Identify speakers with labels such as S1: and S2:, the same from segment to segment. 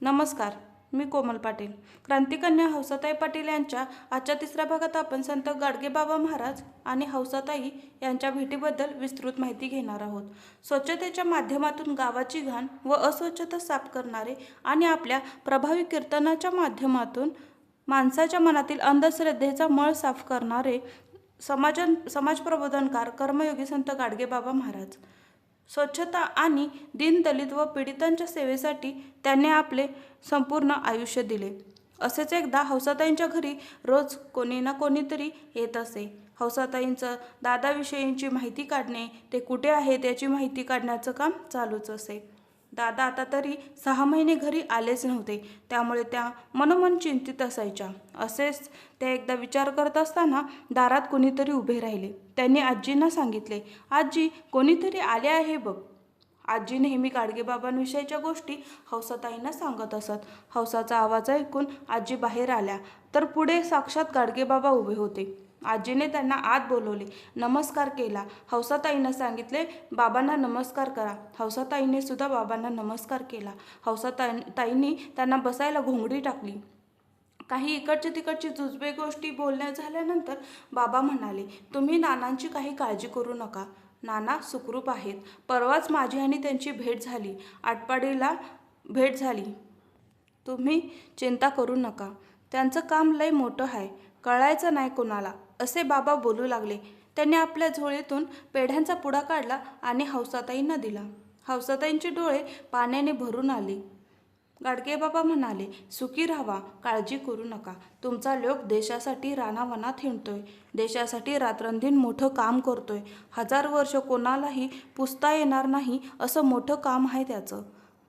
S1: नमस्कार मी कोमल पाटील. क्रांतिकन्या हौसाताई पाटील यांच्या आजच्या तिसऱ्या भागात आपण संत गाडगेबाबा महाराज आणि हौसाताई यांच्या भेटीबद्दल विस्तृत माहिती घेणार आहोत. स्वच्छतेच्या माध्यमातून गावाची घाण व अस्वच्छता साफ करणारे आणि आपल्या प्रभावी कीर्तनाच्या माध्यमातून माणसाच्या मनातील अंधश्रद्धेचा मळ साफ करणारे समाजन समाजप्रबोधनकार कर्मयोगी संत गाडगेबाबा महाराज. स्वच्छता आणि दीनदलित व पीडितांच्या सेवेसाठी त्यांनी आपले संपूर्ण आयुष्य दिले. असेच एकदा हौसाताईंच्या घरी रोज कोणी ना कोणीतरी येत असे. हौसाताईंचं दादाविषयींची माहिती काढणे ते कुठे आहेत याची माहिती काढण्याचं काम चालूच असे. दादा आता तरी सहा महिने घरी आलेच नव्हते. त्यामुळे त्या मनोमन चिंतित असायच्या. असेच त्या एकदा विचार करत असताना दारात कोणीतरी उभे राहिले. त्यांनी आजींना सांगितले आजी कोणीतरी आले आहे बघ. आजी नेहमी गाडगेबाबांविषयीच्या गोष्टी हौसाताईंना सांगत असत. हौसाचा आवाज ऐकून आजी बाहेर आल्या. तर पुढे साक्षात गाडगेबाबा उभे होते. आजीने त्यांना आत बोलवले. नमस्कार केला. हौसाताईनं सांगितले बाबांना नमस्कार करा. हौसाताईने सुद्धा बाबांना नमस्कार केला. हौसाताई ताईंनी त्यांना बसायला घोंगडी टाकली. काही इकडची तिकडची जुजबे गोष्टी बोलण्या झाल्यानंतर बाबा म्हणाले तुम्ही नानांची काही काळजी करू नका. नाना सुखरूप आहेत. परवाच माझी आणि त्यांची भेट झाली. आटपाडीला भेट झाली. तुम्ही चिंता करू नका. त्यांचं काम लय मोठं आहे. कळायचं नाही कोणाला. असे बाबा बोलू लागले. त्यांनी आपल्या झोळीतून पेढ्यांचा पुडा काढला आणि हौसाताईंना दिला. हौसाताईंचे डोळे पाण्याने भरून आले. गाडगे बाबा म्हणाले सुखी राहावा काळजी करू नका. तुमचा लोक देशासाठी रानावनात हिंडतोय. देशासाठी रात्रंदिन मोठं काम करतोय. हजार वर्ष कोणालाही पुसता येणार नाही असं मोठं काम आहे त्याचं.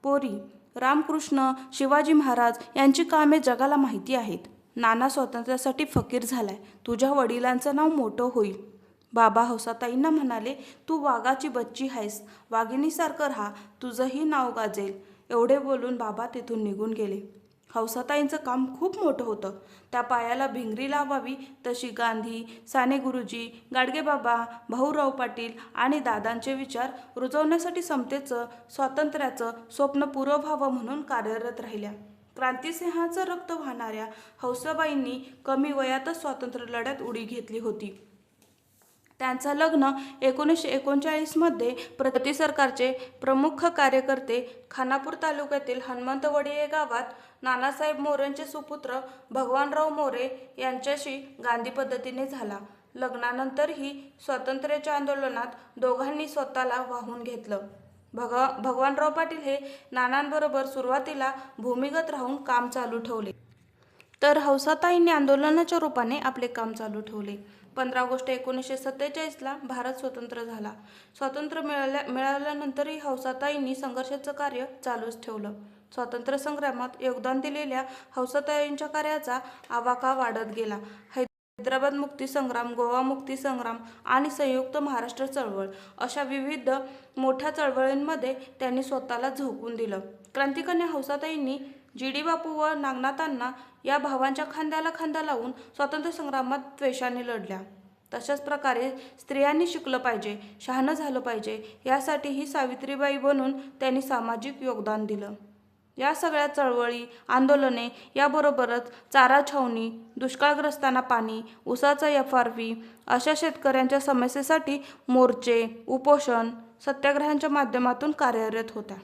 S1: पोरी रामकृष्ण शिवाजी महाराज यांची कामे जगाला माहिती आहेत. नाना स्वातंत्र्यासाठी फकीर झालाय. तुझ्या वडिलांचं नाव मोठं होईल. बाबा हौसाताईंना म्हणाले तू वाघाची बच्ची आहेस. वाघिणीसारखं राहा. तुझंही नाव गाजेल. एवढे बोलून बाबा तिथून निघून गेले. हौसाताईंचं काम खूप मोठं होतं. त्या पायाला भिंगरी लावावी तशी गांधी साने गुरुजी गाडगेबाबा भाऊराव पाटील आणि दादांचे विचार रुजवण्यासाठी समतेचं स्वातंत्र्याचं स्वप्न पुरं व्हावं म्हणून कार्यरत राहिल्या. क्रांतिसिंहाचं रक्त वाहणाऱ्या हौसाबाईंनी कमी वयातच स्वातंत्र्य लढ्यात उडी घेतली होती. त्यांचं लग्न एकोणीसशे एकोणचाळीसमध्ये प्रति सरकारचे प्रमुख कार्यकर्ते खानापूर तालुक्यातील हनुमंतवाडी या गावात नानासाहेब मोरेंचे सुपुत्र भगवानराव मोरे यांच्याशी गांधी पद्धतीने झाला. लग्नानंतरही स्वातंत्र्याच्या आंदोलनात दोघांनी स्वतःला वाहून घेतलं. भग भगवानराव पाटील हे नानांबरोबर सुरुवातीला भूमिगत राहून काम चालू ठेवले. तर हौसाताईंनी आंदोलनाच्या रूपाने आपले काम चालू ठेवले. पंधरा ऑगस्ट एकोणीसशे सत्तेचाळीसला भारत स्वतंत्र झाला. स्वातंत्र्य मिळाल्या मिळाल्यानंतरही हौसाताईंनी संघर्षाचं कार्य चालूच ठेवलं. स्वातंत्र्य संग्रामात योगदान दिलेल्या हौसाताईंच्या कार्याचा आवाका वाढत गेला. हैदराबाद मुक्तीसंग्राम गोवा मुक्तीसंग्राम आणि संयुक्त महाराष्ट्र चळवळ अशा विविध मोठ्या चळवळींमध्ये त्यांनी स्वतःला झोकून दिलं. क्रांतिकन्या हौसाताईंनी जी डी बापू व नागनाथांना या भावांच्या खांद्याला खांदा लावून स्वातंत्र्य संग्रामात द्वेषाने लढल्या. तशाच प्रकारे स्त्रियांनी शिकलं पाहिजे शहाणं झालं पाहिजे यासाठीही सावित्रीबाई बनून त्यांनी सामाजिक योगदान दिलं. या सगळ्या चळवळी आंदोलने याबरोबरच चारा छावणी दुष्काळग्रस्तांना पाणी उसाचा एफ आर पी अशा शेतकऱ्यांच्या समस्येसाठी मोर्चे उपोषण सत्याग्रहांच्या माध्यमातून कार्यरत होत्या.